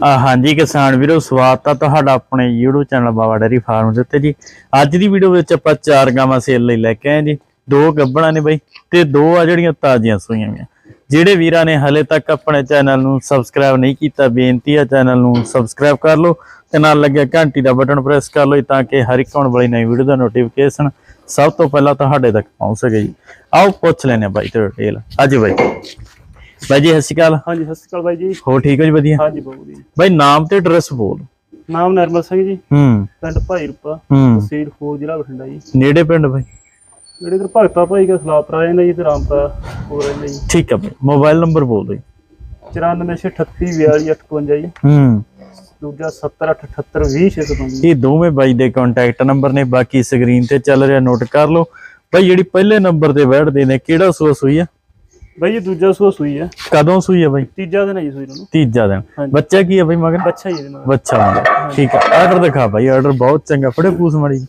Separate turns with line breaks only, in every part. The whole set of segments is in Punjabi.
ਹਾਂਜੀ ਕਿਸਾਨ ਵੀਰੋ, ਸਵਾਗਤ ਆ ਤੁਹਾਡਾ ਆਪਣੇ YouTube channel Baba dairy farm ਦੇ ਉੱਤੇ ਜੀ। ਅੱਜ ਦੀ ਵੀਡੀਓ ਵਿੱਚ ਆਪਾਂ ਚਾਰ ਗਾਵਾਂ ਸੇਲ ਲਈ ਲੈ ਕੇ ਆਏ ਜੀ। ਦੋ ਗੱਬਣਾ ਨੇ ਬਾਈ ਤੇ ਦੋ ਆ ਜਿਹੜੀਆਂ ਤਾਜ਼ੀਆਂ ਸੂਈਆਂ ਵੀਆਂ ਜਿਹੜੇ ਵੀਰਾਂ ਨੇ ਹਲੇ ਤੱਕ ਆਪਣੇ ਚੈਨਲ ਨੂੰ ਸਬਸਕ੍ਰਾਈਬ ਨਹੀਂ ਕੀਤਾ, ਬੇਨਤੀ ਆ ਚੈਨਲ ਨੂੰ ਸਬਸਕ੍ਰਾਈਬ ਕਰ ਲਓ ਤੇ ਨਾਲ ਲੱਗਿਆ ਘੰਟੀ ਦਾ ਬਟਨ ਪ੍ਰੈਸ ਕਰ ਲਓ ਤਾਂ ਕਿ ਹਰ ਇੱਕ ਆਉਣ ਵਾਲੀ ਨਵੀਂ ਵੀਡੀਓ ਦਾ ਨੋਟੀਫਿਕੇਸ਼ਨ ਸਭ ਤੋਂ ਪਹਿਲਾਂ ਤੁਹਾਡੇ ਤੱਕ ਪਹੁੰਚ ਸਕੇ ਜੀ। ਆਓ ਪੁੱਛ ਲੈਨੇ ਆ ਬਾਈ ਤੇ ਡਿਟੇਲ ਅੱਜ ਬਾਈ। ਬਾਈ ਜੀ ਸਤਿ ਸ਼੍ਰੀ ਅਕਾਲ।
ਹਾਂਜੀ ਸਤਿ ਸ਼੍ਰੀ ਅਕਾਲ ਬਾਈ ਜੀ।
ਹੋ ਠੀਕ ਹੋ ਜੀ ਵਧੀਆ?
ਹਾਂਜੀ ਬਾਬੂ ਜੀ
ਬਾਈ ਨਾਮ ਤੇ ਐਡਰੈਸ ਬੋਲ।
ਨਾਮ ਨਰਮਲ ਸਿੰਘ ਜੀ।
ਹੂੰ।
ਪਿੰਡ ਭਾਈ ਰੂਪਾ
ਹੂੰ।
ਤਹਿਸੀਲ ਫੂਲ ਜ਼ਿਲ੍ਹਾ ਬਠਿੰਡਾ ਜੀ।
ਨੇੜੇ ਪਿੰਡ ਬਾਈ?
ਜਿਹੜੇ ਇਧਰ ਭਗਤਾ ਭਾਈ ਦਾ ਸਲਾਪਰਾ ਰਹਿੰਦਾ ਜੀ ਤੇ ਰਾਮਪੁਰਾ ਹੋ ਰਹਿੰਦਾ ਜੀ।
ਠੀਕ ਹੈ ਬਾਈ ਮੋਬਾਈਲ ਨੰਬਰ ਬੋਲ ਦਿਓ
9438422858 ਜੀ।
ਹੂੰ।
ਦੂਜਾ 7088200605 ਜੀ।
ਇਹ ਦੋਵੇਂ ਬਾਈ ਦੇ ਕੰਟੈਕਟ ਨੰਬਰ ਨੇ ਬਾਕੀ ਸਕਰੀਨ ਤੇ ਚੱਲ ਰਿਹਾ ਨੋਟ ਕਰ ਲਓ। ਬਾਈ ਜਿਹੜੀ ਪਹਿਲੇ ਨੰਬਰ ਤੇ ਬੈਠਦੇ ਨੇ ਕਿਹੜਾ ਸੂਆ ਸੂਈ ਆ?
ਬਾਈ ਦੂਜਾ ਸੂਆ ਸੂਈ ਹੈ
ਕਦੋਂ ਸੂਈ ਆ ਬਾਈ?
ਤੀਜਾ ਦਿਨ ਹੈ ਜੀ ਸੂਈ ਨੂੰ।
ਤੀਜਾ ਦਿਨ। ਬੱਚਾ ਕੀ ਆ ਬਾਈ ਮਗਰ?
ਬੱਚਾ ਹੀ ਇਹਦੇ ਨਾਲ
ਬੱਚਾ ਮਗਰ। ਠੀਕ ਆ। ਆਰਡਰ ਦਿਖਾ ਬਾਈ ਆਰਡਰ ਬਹੁਤ ਚੰਗਾ। ਫੜੇ ਪੂਸ ਮੜੀ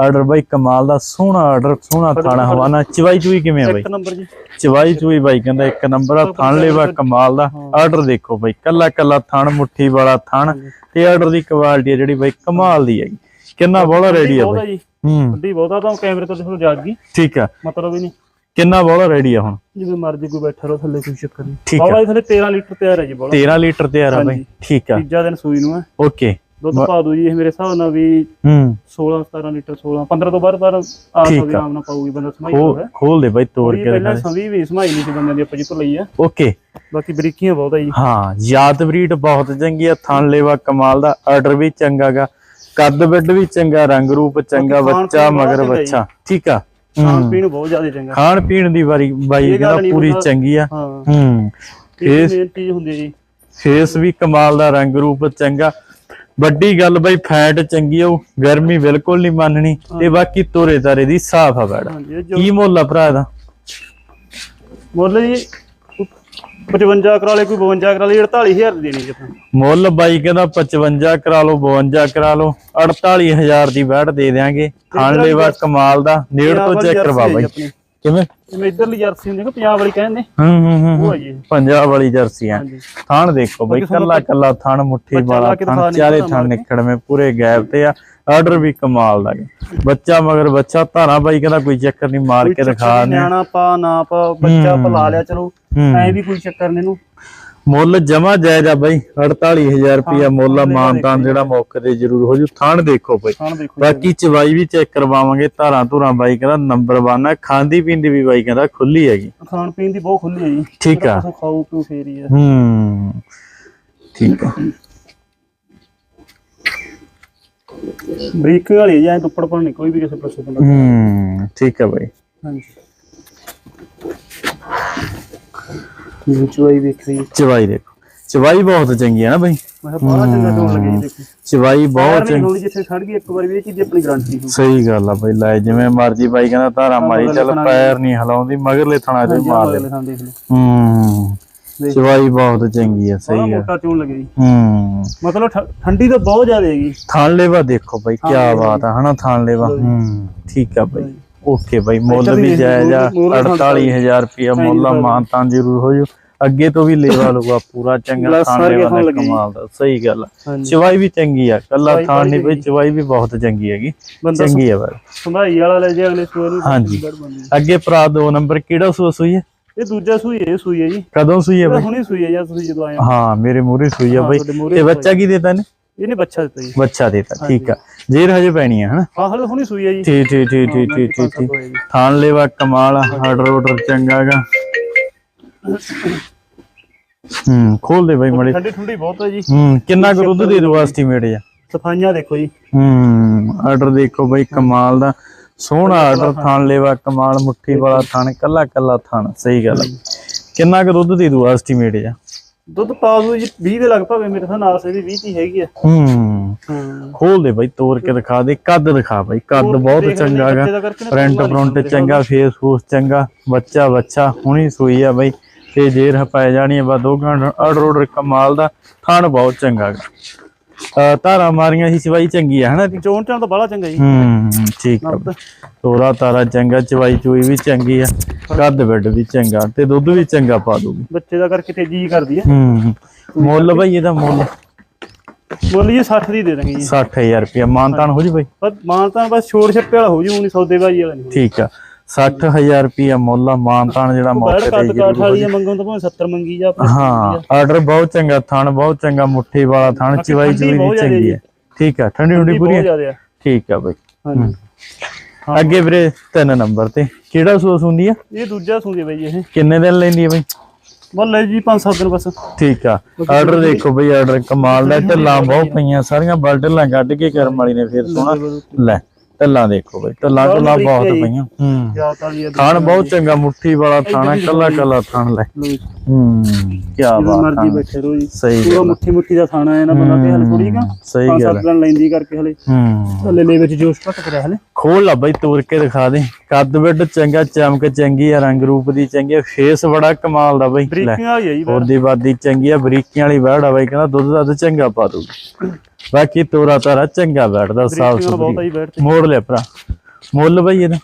ਆਰਡਰ ਬਾਈ ਕਮਾਲ ਦਾ ਸੋਹਣਾ ਆਰਡਰ ਸੋਹਣਾ ਥਾਣਾ ਹਵਾਨਾ। ਚਵਾਈ ਚੂਈ ਕਿਵੇਂ ਆ ਬਾਈ?
ਇੱਕ ਨੰਬਰ ਜੀ।
ਚਵਾਈ ਚੂਈ ਬਾਈ ਕਹਿੰਦਾ ਇੱਕ ਨੰਬਰ ਆ ਥਣ ਲੈਵਾ ਕਮਾਲ ਦਾ। ਆਰਡਰ ਦੇਖੋ ਬਾਈ ਕੱਲਾ ਕੱਲਾ ਥਣ ਮੁੱਠੀ ਵਾਲਾ ਥਣ। ਤੇ ਆਰਡਰ ਦੀ ਕੁਆਲਿਟੀ ਆ ਜਿਹੜੀ ਬਾਈ ਕਮਾਲ ਦੀ ਹੈਗੀ ਕਿੰਨਾ ਬੋਲਾ ਰੈਡੀ ਆ ਬਾਈ। ਹੂੰ।
ਵੱਡੀ ਬਹੁਤਾ ਤਾਂ ਕੈਮਰੇ ਤੋਂ ਦੇਖੋ ਜਾਗ ਗਈ।
ਠੀਕ ਆ।
ਮਤਲਬ ਹੀ ਨਹੀਂ।
ਕਿੰਨਾ ਬੋਲਾ ਰੈਡੀ ਆ ਹੁਣ?
ਜਿਵੇਂ ਮਰਜ਼ੀ ਕੋਈ ਬੈਠਾ ਰਹੋ ਥੱਲੇ ਕੋਈ ਚੱਕਰ ਨਹੀਂ। ਬੋਲਾ ਥੱਲੇ 13 ਲੀਟਰ ਤਿਆਰ ਹੈ ਜੀ ਬੋਲਾ
13 ਲੀਟਰ ਤੇ ਆ ਬਾਈ। ਠੀਕ ਆ।
ਤੀਜਾ ਦਿਨ ਸੂਈ ਨੂੰ ਹੈ।
ਓਕੇ।
ਦੁੱਧ ਪਾ ਦੋ ਜੀ ਇਹ ਮੇਰੇ ਹਿਸਾਬ ਨਾਲ ਵੀ
ਹੂੰ।
16 17 ਲੀਟਰ 16 15 ਤੋਂ ਬਾਅਦ ਪਰ ਆ ਸਕਦੀ
ਆ।
ਆਰਾਮ ਨਾਲ ਪਾਊਗੀ ਬੰਦਾ ਸਮਾਈ ਹੋਵੇ
ਖੋਲ ਦੇ ਬਾਈ ਤੋੜ ਕੇ
ਪਹਿਲਾਂ ਸੰਵੀ ਵੀ ਸਮਾਈ ਨਹੀਂ ਸੀ ਬੰਦਿਆਂ ਦੀ ਆਪਾਂ ਜਿੱਤੋਂ ਲਈ ਆ।
ਓਕੇ।
ਬਾਕੀ ਬਰੀਕੀਆਂ ਬਹੁਤ ਆ ਜੀ।
ਹਾਂ ਯਾਦ ਬਰੀਡ ਬਹੁਤ ਚੰਗੀ ਆ ਥਣ ਲੈਵਾ ਕਮਾਲ ਦਾ ਆਰਡਰ ਵੀ ਚੰਗਾਗਾ ਕੱਦ ਬਿੱਡ ਵੀ ਚੰਗਾ ਰੰਗ ਰੂਪ ਚੰਗਾ ਬੱਚਾ ਮਗਰ। ਬੱਚਾ। ਠੀਕ ਆ।
ਖਾਣ ਪੀਣ ਬਹੁਤ ਜ਼ਿਆਦਾ ਚੰਗਾ।
ਖਾਣ ਪੀਣ ਦੀ ਵਾਰੀ ਬਾਈ
ਇਹ ਗੱਲ
ਕਹਿੰਦਾ
ਨਹੀਂ
ਪੂਰੀ। ਚੰਗੀ ਆ।
ਹਾਂ।
ਫੇਸ
ਚੀਜ਼ ਹੁੰਦੀ ਜੀ।
ਫੇਸ ਵੀ ਕਮਾਲ ਦਾ ਰੰਗ ਰੂਪ ਚੰਗਾ। ਵੱਡੀ ਗੱਲ ਬਈ ਫੈਟ ਚੰਗੀ ਉਹ ਗਰਮੀ ਬਿਲਕੁਲ ਨਹੀਂ ਮੰਨਣੀ। ਤੇ ਬਾਕੀ ਤੋਰੇ ਤਾਰੇ ਦੀ ਸਾਫ਼ ਆ ਬੈੜਾ ਕੀ ਮੁੱਲ ਆ ਭਰਾ ਇਹਦਾ?
ਮੁੱਲ ਜੀ 55 ਕਰਾ ਲੇ ਕੋਈ 52 ਕਰਾ ਲੇ 48000 ਦੀ ਦੇਣੀ ਆਪਾਂ
ਮੁੱਲ ਬਾਈ ਕਹਿੰਦਾ 55 ਕਰਾ ਲਓ 52 ਕਰਾ ਲਓ 48000 ਦੀ ਬੈੜ ਦੇ ਦਿਆਂਗੇ। ਖਾਣ ਲੈਵਾ ਕਮਾਲ ਦਾ ਨੇੜ ਤੋਂ ਚੈੱਕ ਕਰਵਾ ਬਾਈ। ਕਿਵੇਂ?
ਜਿਵੇਂ ਇਧਰਲੀ ਜਰਸੀ ਹੁੰਦੀ ਹੈ ਪੰਜਾਬ ਵਾਲੀ ਕਹਿੰਦੇ।
ਹੂੰ ਹੂੰ ਹੂੰ
ਉਹ
ਹੂੰ।
ਹੈ। ਜੀ
ਪੰਜਾਬ ਵਾਲੀ ਜਰਸੀ ਆ।
ਹਾਂਜੀ।
ਥਾਣ ਦੇਖੋ ਬਈ ਕੱਲਾ ਕੱਲਾ ਥਾਣ ਮੁੱਠੀ
ਬੱਚਾ
ਵਾਲਾ
ਲਾ ਕੇ
ਥਾਣ
ਦਿਖਾ ਨਹੀਂ
ਚਾਰੇ ਥਾਣ। ਨਿਕੜਵੇਂ ਪੂਰੇ ਗੈਪ ਤੇ ਆ। ਆਰਡਰ ਵੀ ਕਮਾਲ ਦਾ ਹੈ। ਬੱਚਾ ਮਗਰ ਬੱਚਾ ਧਾਰਾ ਬਾਈ ਕਹਿੰਦਾ ਕੋਈ ਚੱਕਰ ਨਹੀਂ ਮਾਰ ਕੇ ਦਿਖਾ ਨੇ
ਨਿਆਣਾ ਪਾ ਨਾ ਪਾ ਬੱਚਾ ਪਲਾ ਲਿਆ ਚਲੋ
ਹੂੰ।
ਐ ਵੀ ਕੋਈ ਚੱਕਰ ਨਹੀਂ ਇਹਨੂੰ।
ਮੁੱਲ ਜਮਾ ਜਾਇਜ਼ ਆ ਬਾਈ 48000 ਰੁਪਿਆ ਮੁੱਲ ਆ ਮਾਨਤਾਨ ਜਿਹੜਾ ਮੌਕੇ ਤੇ ਜ਼ਰੂਰ ਹੋ ਜੂ ਥਾਣ ਦੇਖੋ ਬਾਈ। ਬਾਕੀ ਚਵਾਈ ਵੀ ਚੈੱਕ ਕਰਵਾਵਾਂਗੇ ਧਾਰਾਂ ਧੁਰਾਂ ਬਾਈ ਕਹਿੰਦਾ ਨੰਬਰ 1 ਆ ਖਾਂਦੀ ਪੀਂਦੀ ਵੀ ਬਾਈ ਕਹਿੰਦਾ ਖੁੱਲੀ ਹੈਗੀ।
ਖਾਣ ਪੀਣ ਦੀ ਬਹੁਤ ਖੁੱਲੀ ਹੈ ਜੀ।
ਠੀਕ ਆ।
ਖਾਓ ਪੀਓ ਫੇਰ ਆ।
ਹੂੰ ਠੀਕ ਆ।
ਬਰੀਕ ਵਾਲੀ ਜਾਂ ਪਰ ਨਹੀਂ ਕੋਈ ਵੀ ਕਿਸੇ ਪਾਸੇ ਤੋਂ
ਹੂੰ ਠੀਕ ਆ ਬਾਈ।
ਹਾਂਜੀ। ਚੁਆਈ ਵੇਖ। ਰਹੀ
ਚਵਾਈ ਦੇਖੋ। ਚਵਾਈ ਬਹੁਤ ਚੰਗੀ ਹੈ ਨਾ ਬਾਈ।
ਮੈਂ ਕਿਹਾ ਬਾਹਲਾ ਚੰਗਾ ਟੋਨ ਲੱਗੇ ਜੀ ਦੇਖੋ।
ਚਵਾਈ ਬਹੁਤ ਚੰਗੀ।
ਚੰਗੀ ਜਿੱਥੇ ਖੜ ਗਈ ਇੱਕ ਵਾਰੀ ਵੀ ਇਹ ਚੀਜ਼ ਦੀ ਆਪਣੀ ਗਾਰੰਟੀ ਹੋ
ਸਹੀ ਗੱਲ ਆ ਬਾਈ ਲੈ ਜਿਵੇਂ ਮਰਜ਼ੀ ਬਾਈ ਕਹਿੰਦਾ ਧਾਰਾ ਮਾਰੀ ਚੱਲ ਪੈਰ ਨਹੀਂ ਹਲਾਉਂਦੀ ਮਗਰਲੇ ਥਣਾ ਤੇ ਮਾਰ ਦੇ
ਲਿਖਾਂ ਦੇਖ ਲਓ
ਹੂੰ
ਦੇਖ।
ਚਵਾਈ ਬਹੁਤ ਚੰਗੀ ਆ ਸਹੀ ਆ।
ਮੋਟਾ ਚੋਣ ਲੱਗੇ ਜੀ
ਹੂੰ।
ਮਤਲਬ ਠੰਡੀ ਤਾਂ ਬਹੁਤ ਜ਼ਿਆਦਾ ਹੈਗੀ।
ਥਾਣ ਲੈਵਾ ਦੇਖੋ ਬਾਈ ਕੀ ਬਾਤ ਆ ਹਨਾ ਥਾਣ ਲੈਵਾ ਹੂੰ ਠੀਕ ਆ ਬਾਈ। ਓਕੇ ਬਾਈ ਮੁੱਲ ਵੀ ਜਾਇਜ਼ ਆ 48000 ਰੁਪਿਆ ਮੁੱਲ ਆ ਮਾਨਤਾਂ ਜ਼ਰੂਰ ਹੋ ਜੂ ਅੱਗੇ ਤੋਂ ਵੀ ਲੈਵਾ ਲੂਗਾ ਪੂਰਾ ਚੰਗਾ
ਗਲਾਸ
ਥਾਣ
ਵਰਗੇ
ਲੈਵਾ
ਖਾਣ
ਦਾ
ਲੱਗੇ ਜੀ।
ਕਮਾਲ ਦਾ ਸਹੀ ਗੱਲ ਆ
ਹਾਂਜੀ
ਚਵਾਈ ਵੀ ਚੰਗੀ ਆ ਕੱਲਾ
ਚਵਾਈ
ਥਾਣ ਨਹੀਂ
ਬੜੀ
ਬਈ ਚਵਾਈ ਵੀ ਬਹੁਤ ਚੰਗੀ ਹੈਗੀ
ਬੰਦਾ
ਚੰਗੀ ਆ ਬਾਈ
ਸੰਭਾਈ ਵਾਲਾ ਲੈ ਜੇ ਅਗਲੇ ਸੂਏ ਨੂੰ
ਹਾਂਜੀ।
ਗੜ ਬਣਦੀ।
ਅੱਗੇ ਭਰਾ ਦੋ ਨੰਬਰ ਕਿਹੜਾ ਸੂਆ ਸੂਈ ਹੈ
ਇਹ ਦੂਜਾ ਸੂਈ ਹੈ ਇਹ ਸੂਈ ਹੈ ਜੀ
ਕਦੋਂ ਸੂਈ ਹੈ
ਇਹ
ਬਾਈ
ਹੁਣੇ ਸੂਈ ਹੈ ਜਾਂ ਤੁਸੀਂ ਜਦੋਂ ਆਏ ਹੋ
ਹਾਂ ਮੇਰੇ ਮੂਹਰੇ ਸੂਈ ਆ
ਹਾਂ,
ਬਾਈ
ਤੁਹਾਡੇ ਮੂਹਰੇ
ਤੇ
ਸੂਈ
ਬੱਚਾ ਕੀ ਦੇਤਾ ਨੇ
ਇਹਨੇ ਬੱਚਾ ਦਿੱਤਾ ਜੀ।
ਬੱਚਾ ਦੇਤਾ ਠੀਕ ਆ। ਜੇਰ ਹਜੇ ਪੈਣੀ ਆ ਹਨਾ?
ਹਾਂ ਹਲੇ ਹੁਣੇ ਸੂਈ ਹੈ ਜੀ।
ਠੀਕ ਠੀਕ ਠੀਕ ਠੀਕ ਠੀਕ ਠੀਕ ਠੀਕ। ਥਾਣ ਲੈਵਾ ਕਮਾਲ ਆ ਆਰਡਰ ਆਰਡਰ ਚੰਗਾਗਾ ਹੂੰ ਖੋਲ ਦੇ ਬਾਈ ਮੜੇ।
ਠੰਡੀ ਠੰਡੀ ਬਹੁਤ ਹੈ ਜੀ।
ਹੂੰ ਕਿੰਨਾ ਕੁ ਦੁੱਧ ਦੇ ਦੋ ਐਸਟੀਮੇਟ ਜਾ
ਸਫਾਈਆਂ ਦੇਖੋ ਜੀ।
ਹੂੰ ਆਰਡਰ ਦੇਖੋ ਬਾਈ ਕਮਾਲ ਦਾ। ਸੋਹਣਾ ਆਰਡਰ ਥਾਣ ਲੈਵਾ ਕਮਾਲ ਮੁੱਠੀ ਵਾਲਾ ਥਾਣ ਕੱਲਾ ਕੱਲਾ ਥਾਣ ਸਹੀ ਗੱਲ ਆ। ਕਿੰਨਾ ਕੁ ਦੁੱਧ ਦੇ ਦੋ ਐਸਟੀਮੇਟ ਜਾ
ਦੁੱਧ ਪਾ ਦੋ ਜੀ 20 ਦੇ ਲਗਭਗ ਮੇਰੇ ਤਾਂ ਨਾਲ ਸੇ ਦੀ 20 ਦੀ ਹੈਗੀ ਆ।
ਹੂੰ।
ਹਾਂ।
ਖੋਲ ਦੇ ਬਾਈ ਤੋੜ ਕੇ ਦਿਖਾ ਦੇ ਕੱਦ ਦਿਖਾ ਬਾਈ ਕੱਦ ਬਹੁਤ ਚੰਗਾ ਗਾ
ਬੱਚੇ ਦਾ ਕਰਕੇ ਨਾ
ਫਰੰਟ ਫਰੰਟ ਚੰਗਾ ਫੇਸ ਫੂਸ ਚੰਗਾ ਬੱਚਾ ਬੱਚਾ ਹੁਣੀ ਸੂਈ ਆ ਬਾਈ। ਤੇ ਜੇਰ ਹਪਾਏ ਜਾਣੀ ਆ ਬਾ ਦੋ ਘੰਟ ਆਰਡਰ ਆਰਡਰ ਕਮਾਲ ਦਾ ਥਣ ਬਹੁਤ ਚੰਗਾ ਗਾ ਧਾਰਾਂ ਮਾਰੀਆਂ ਸੀ ਚਵਾਈ ਚੰਗੀ ਆ ਹਨਾ ਦੀ?
ਚੋਣ ਚਾਣ ਤਾਂ ਬੜਾ ਚੰਗਾ ਜੀ।
ਹੂੰ ਠੀਕ ਆ। ਤੋਰਾ ਤਾਰਾ ਚੰਗਾ ਚਵਾਈ ਚੂਈ ਵੀ ਚੰਗੀ ਆ। ਕੱਦ ਬੈੱਡ ਵੀ ਚੰਗਾ ਤੇ ਦੁੱਧ ਵੀ ਚੰਗਾ ਪਾ ਦੂਗੀ
ਬੱਚੇ ਦਾ ਕਰਕੇ ਤੇਜ਼ੀ ਕਰਦੀ ਹੈ
ਹੂੰ। ਮੁੱਲ ਬਾਈ ਇਹਦਾ ਮੁੱਲ
ਮੁੱਲ ਜੀ 60 ਦੀ ਦੇ ਦਾਂਗੇ ਜੀ।
60000 ਰੁਪਿਆ ਮਾਨਤਾਨ ਹੋ ਜੀ ਬਾਈ?
ਪਰ ਮਾਨ ਤਾਂ ਬਸ ਛੋੜ ਛੱਪੇ ਵਾਲਾ ਹੋ ਜੂ ਨਹੀਂ ਸੌਦੇਬਾਜੀ ਵਾਲਾ ਨਹੀਂ।
ਠੀਕ ਆ। 60000 ਰੁਪਿਆ ਮੁੱਲ ਆ ਮਾਨਤਾਨ ਜਿਹੜਾ ਮੌਕੇ ਤੇ
ਕਾਠ ਵਾਲੀ ਮੰਗੋਂ ਤਾਂ ਭਾਵੇਂ 70 ਮੰਗੀ ਜਾ
ਹਾਂ ਆਰਡਰ ਬਹੁਤ ਚੰਗਾ ਥਣ ਬਹੁਤ ਚੰਗਾ ਮੁੱਠੀ ਵਾਲਾ ਥਣ ਚਵਾਈ
ਬਹੁਤ
ਦੀ ਚੰਗੀ। ਹੈ। ਠੀਕ ਆ ਠੰਡੀ ਠੰਡੀ ਪੂਰੀ ਠੀਕ ਆ ਬਾਈ।
ਹਾਂਜੀ।
ਅੱਗੇ ਵੀਰੇ ਤਿੰਨ ਨੰਬਰ ਤੇ ਕਿਹੜਾ ਸੂਸ ਹੁੰਦੀ ਆ?
ਇਹ ਦੂਜਾ ਸੂਗੇ ਬਾਈ ਇਹ।
ਕਿੰਨੇ ਦਿਨ ਲੈਂਦੀ ਆ ਬਾਈ?
ਹੈ ਜੀ 5-7 ਦਿਨ ਬਸ।
ਠੀਕ ਆ ਆਰਡਰ ਦੇਖੋ ਬਈ ਆਰਡਰ ਕਮਾਲ ਦਾ ਢੱਲਾਂ ਬਹੁਤ ਪਈਆਂ ਸਾਰੀਆਂ ਬਲ ਢੱਲਾਂ ਕੱਢ ਕੇ ਕਰਮ ਵਾਲੀ ਨੇ ਫਿਰ ਸੋਹਣਾ। ਲੈ। ਢੱਲਾਂ ਦੇਖੋ ਬਈ ਢੱਲਾਂ ਢੱਲਾਂ ਬਹੁਤ ਪਈਆਂ। ਹੂੰ। ਥਾਣ ਬਹੁਤ ਚੰਗਾ ਮੁੱਠੀ ਵਾਲਾ ਥਾਣਾ ਕੱਲਾ ਕੱਲਾ ਥਾਣ ਲੈ।
ਲਓ ਜੀ।
ਹੂੰ ਕੀ
ਜਦੋਂ
ਬਾਤ
ਮਰਜ਼ੀ
ਆ
ਬੈਠੇ ਰਹੋ ਜੀ।
ਸਹੀ
ਪੂਰਾ
ਗੱਲ ਆ।
ਮੁੱਠੀ ਮੁੱਠੀ ਦਾ ਖਾਣਾ ਹੈ ਨਾ ਬੰਦਾ ਤੇ ਹਲੇ ਥੋੜੀ ਕਾ
ਸਹੀ
ਪੰਜ
ਗੱਲ
ਸੱਤ ਦਿਨ ਲੈਂਦੀ ਕਰਕੇ ਹਲੇ।
ਹੂੰ।
ਹਲੇ ਲੈ ਵਿੱਚ ਜੋਸ਼ ਘੱਟ ਕਰਿਆ ਹਲੇ।
ਖੋਲ ਲਾ ਬਈ ਤੋੜ ਕੇ ਦਿਖਾ ਦੇ। ਕੱਦ ਵਿੱਡ ਚੰਗਾ ਚਮਕ ਚੰਗੀ ਆ ਰੰਗ ਰੂਪ ਦੀ ਚੰਗੀ ਆ। ਫੇਸ ਬੜਾ ਕਮਾਲ ਦਾ ਬਈ।
ਬਰੀਕੀਆਂ ਵਾਲੀ ਆ ਜੀ
ਹੋਰ ਦੀ ਬਾਦੀ ਚੰਗੀ ਆ ਬਰੀਕੀਆਂ ਵਾਲੀ ਵੜ ਆ ਬਈ। ਕਹਿੰਦਾ ਦੁੱਧ ਦੱਧ ਚੰਗਾ ਪਾ ਦੂਗੀ ਬਾਕੀ ਤੋਰਾ ਤਾਰਾ ਚੰਗਾ ਬੈਠਦਾ ਸਾਫ਼
ਬਹੁਤ ਆਈ ਬੈਠ
ਮੋੜ ਲਿਆ ਭਰਾ। ਮੁੱਲ ਬਈ ਇਹਦਾ।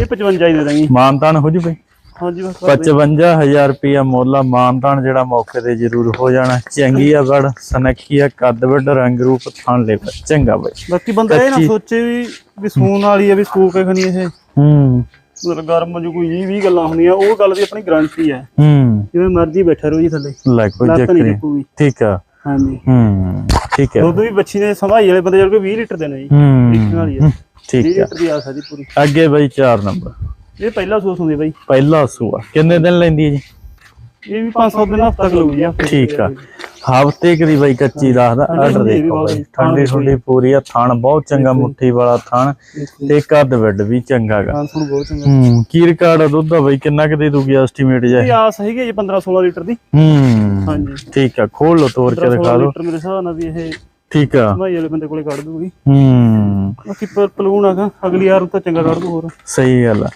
ਇਹ 55 ਹੀ ਦੇ ਦਾਂਗੇ।
ਮਾਨਤਾਨ ਹੋ ਜੂ ਬਈ।
ਹਾਂਜੀ ਬਸ
55000 ਰੁਪਿਆ ਮੁੱਲ ਆ। ਮਾਨਤਾਨ ਜਿਹੜਾ ਮੌਕੇ ਤੇ ਜ਼ਰੂਰ ਹੋ ਜਾਣਾ। ਚੰਗੀ ਆ ਵੜ ਸਨੱਖੀ ਆ ਕੱਦ ਵੱਡ ਰੰਗ ਰੂਪ ਥਣ ਲੈ ਚੰਗਾ ਬਈ।
ਬਾਕੀ ਬੰਦਾ ਇਹ ਨਾ। ਸੋਚੇ ਵੀ ਵੀ ਸੂਨ ਵਾਲੀ ਆ ਵੀ ਸਕੂਲ ਕੇ ਖਣੀ ਇਹ।
ਹੂੰ।
ਗਰਮ ਜੋ ਕੋਈ 20 20 ਗੱਲਾਂ ਹੁੰਦੀਆਂ ਉਹ ਗੱਲ ਦੀ ਆਪਣੀ ਗਾਰੰਟੀ ਹੈ
ਹੂੰ।
ਜਿਵੇਂ ਮਰਜ਼ੀ ਬੈਠਾ ਰਹੋ ਜੀ ਥੱਲੇ।
ਲੈ ਕੋਈ ਚੱਕਰ
ਨਹੀਂ
ਠੀਕ ਆ।
ਹਾਂਜੀ।
ਹੂੰ ਠੀਕ ਹੈ।
ਦੁੱਧ ਵੀ ਬੱਚੀ ਨੇ ਸੰਭਾਈ ਵਾਲੇ ਬੰਦੇ ਜਿਹੜੇ 20 ਲੀਟਰ ਦੇਣਾ ਜੀ। ਵਾਲੀ
ਹੂੰ ਠੀਕ
20
ਆ
ਲੀਟਰ ਦੀ ਆਸ ਹੈ ਜੀ ਪੂਰੀ।
ਅੱਗੇ ਬਈ 4 ਨੰਬਰ।
ਇਹ ਪਹਿਲਾ ਸੂਸ ਹੁੰਦੀ ਬਾਈ।
ਪਹਿਲਾ ਸੂਆ। ਕਿੰਨੇ ਦਿਨ ਲੈਂਦੀ ਹੈ ਜੀ?
ਇਹ ਵੀ 500 ਦਿਨ ਹਫ਼ਤਾ
ਠੀਕ ਆ। ਕਦੀ ਬਈ ਕੱਚੀ ਦੱਸਦਾ
ਠੰਡੀ
ਆਰਡਰ ਦੇਖੋ ਬਈ। ਠੰਡੀ ਠੰਡੀ ਪੂਰੀ ਆ ਥਣ ਬਹੁਤ ਚੰਗਾ ਮੁੱਠੀ ਵਾਲਾ ਥਣ ਤੇ ਕੱਦ ਵੱਡ ਵੀ ਚੰਗਾ ਗਾ।
ਹਾਂ ਸੁਣ ਬਹੁਤ ਚੰਗਾ।
ਹੂੰ ਕੀ ਰਿਕਾਰਡ ਆ ਦੁੱਧ ਦਾ ਬਈ ਕਿੰਨਾ ਕੁ ਦੇ ਦੂਗੀ ਐਸਟੀਮੇਟ ਜਾ?
ਇਹ ਆਸ ਹੈਗੀ ਜੀ 15 16 ਲੀਟਰ ਦੀ।
ਹੂੰ
ਹਾਂਜੀ।
ਠੀਕ ਆ ਖੋਲ ਲੋ ਤੋੜ ਕੇ
15
ਦਿਖਾ
16
ਦਿਓ।
ਲੀਟਰ ਮੇਰੇ ਹਿਸਾਬ ਨਾਲ ਵੀ ਇਹ
ਠੀਕ ਆ।
ਸੰਭਾਈ ਵਾਲੇ ਬੰਦੇ ਕੋਲੇ ਕੱਢ ਦੂਗੀ।
ਹੂੰ।
ਬਾਕੀ ਪਲੂਣ ਹੈਗਾ ਅਗਲੀ ਵਾਰ ਤਾਂ ਚੰਗਾ ਕੱਢ ਦੂ ਹੋਰ।
ਸਹੀ ਗੱਲ ਆ।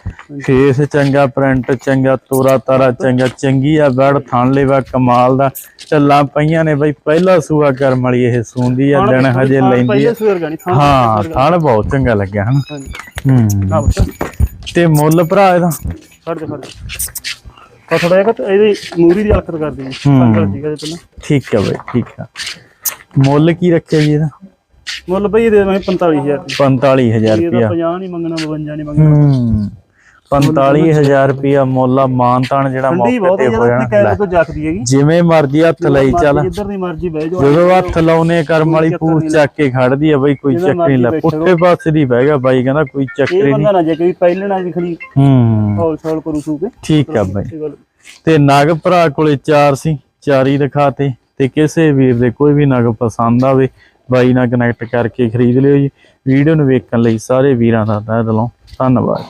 ਫੇਸ ਚੰਗਾ ਪ੍ਰਿੰਟ ਚੰਗਾ ਤੋਰਾ ਤਾਰਾ ਚੰਗਾ ਚੰਗੀ ਆ ਬੜ ਥਣ ਲੈਵਾ ਕਮਾਲ ਦਾ। ਚੱਲਾਂ ਪਈਆਂ ਨੇ ਬਈ ਪਹਿਲਾ ਸੂਆ ਕਰਮ ਵਾਲੀ ਇਹ ਸੂੰਦੀ ਆ ਦਿਨ ਹਜੇ ਲੈਂਦੀ ਆ। ਹਾਂ ਥਣ ਬਹੁਤ ਚੰਗਾ ਲੱਗਿਆ ਹਨ? ਹੂੰ। ਤੇ ਮੁੱਲ ਭਰਾ ਇਹਦਾ?
ਫੜ ਦੇ ਫੜ ਦੇ। ਥੋੜਾ ਜਿਹਾ ਇਹਦੀ ਮੂਰੀ ਦੀ ਹਲਕਤ ਕਰ ਦੇਣੀ
ਠੀਕ ਆ ਬਈ ਠੀਕ ਆ। ਮੁੱਲ ਕੀ ਰੱਖਿਆ ਜੀ ਇਹਦਾ?
ਮੁੱਲ ਬਈ ਇਹਦੇ ਮੈਂ 45000 ਦੀ।
45000
ਇਹਦਾ
ਰੁਪਿਆ
50 ਨਹੀਂ ਮੰਗਣਾ 52 ਨਹੀਂ ਮੰਗਣਾ।
ਹੂੰ। 45000 ਰੁਪਿਆ ਮੁੱਲ ਆ ਮਾਨਤਾਨ ਜਿਹੜਾ ਮੌਕੇ ਤੇ
ਹੈ
ਹੋ
ਜਦੋਂ
ਜਾਣਾ
ਕੈਦ ਤੋਂ ਜੱਕਦੀ ਹੈਗੀ।
ਜਿਵੇਂ ਮਰਜ਼ੀ ਹੱਥ ਲਈ ਚੱਲ।
ਦੀ
ਜਦੋਂ ਹੱਥ ਲਾਉਨੇ ਕਰਮ ਵਾਲੀ ਪੂਛ ਚੱਕ ਕੇ ਖੜਦੀ ਆ ਬਈ ਕੋਈ ਚੱਕਰ ਨਹੀਂ ਲੈ। ਪੁੱਠੇ ਪਾਸੇ ਦੀ ਬਹਿ ਗਿਆ ਬਾਈ ਕਹਿੰਦਾ ਕੋਈ ਚੱਕਰ ਨਹੀਂ।
ਨਾ ਜੇ ਕੋਈ
ਹੂੰ।
ਹੌਲ ਕਰੂ ਸੂਕੇ
ਠੀਕ ਆ ਬਾਈ। ਤੇ ਨਗ ਭਰਾ ਕੋਲੇ ਚਾਰ ਸੀ ਚਾਰੀ ਦਿਖਾਤੇ ਤੇ ਕਿਸੇ ਵੀਰ ਦੇ ਕੋਈ ਵੀ ਨਗ ਪਸੰਦ ਆਵੇ, ਬਾਈ ਨਾਲ ਕਨੈਕਟ ਕਰਕੇ ਖਰੀਦ ਲਿਓ ਜੀ। ਵੀਡੀਓ ਨੂੰ ਵੇਖਣ ਲਈ ਸਾਰੇ ਵੀਰਾਂ ਦਾ ਤਹਿ ਦਿਲੋਂ ਧੰਨਵਾਦ।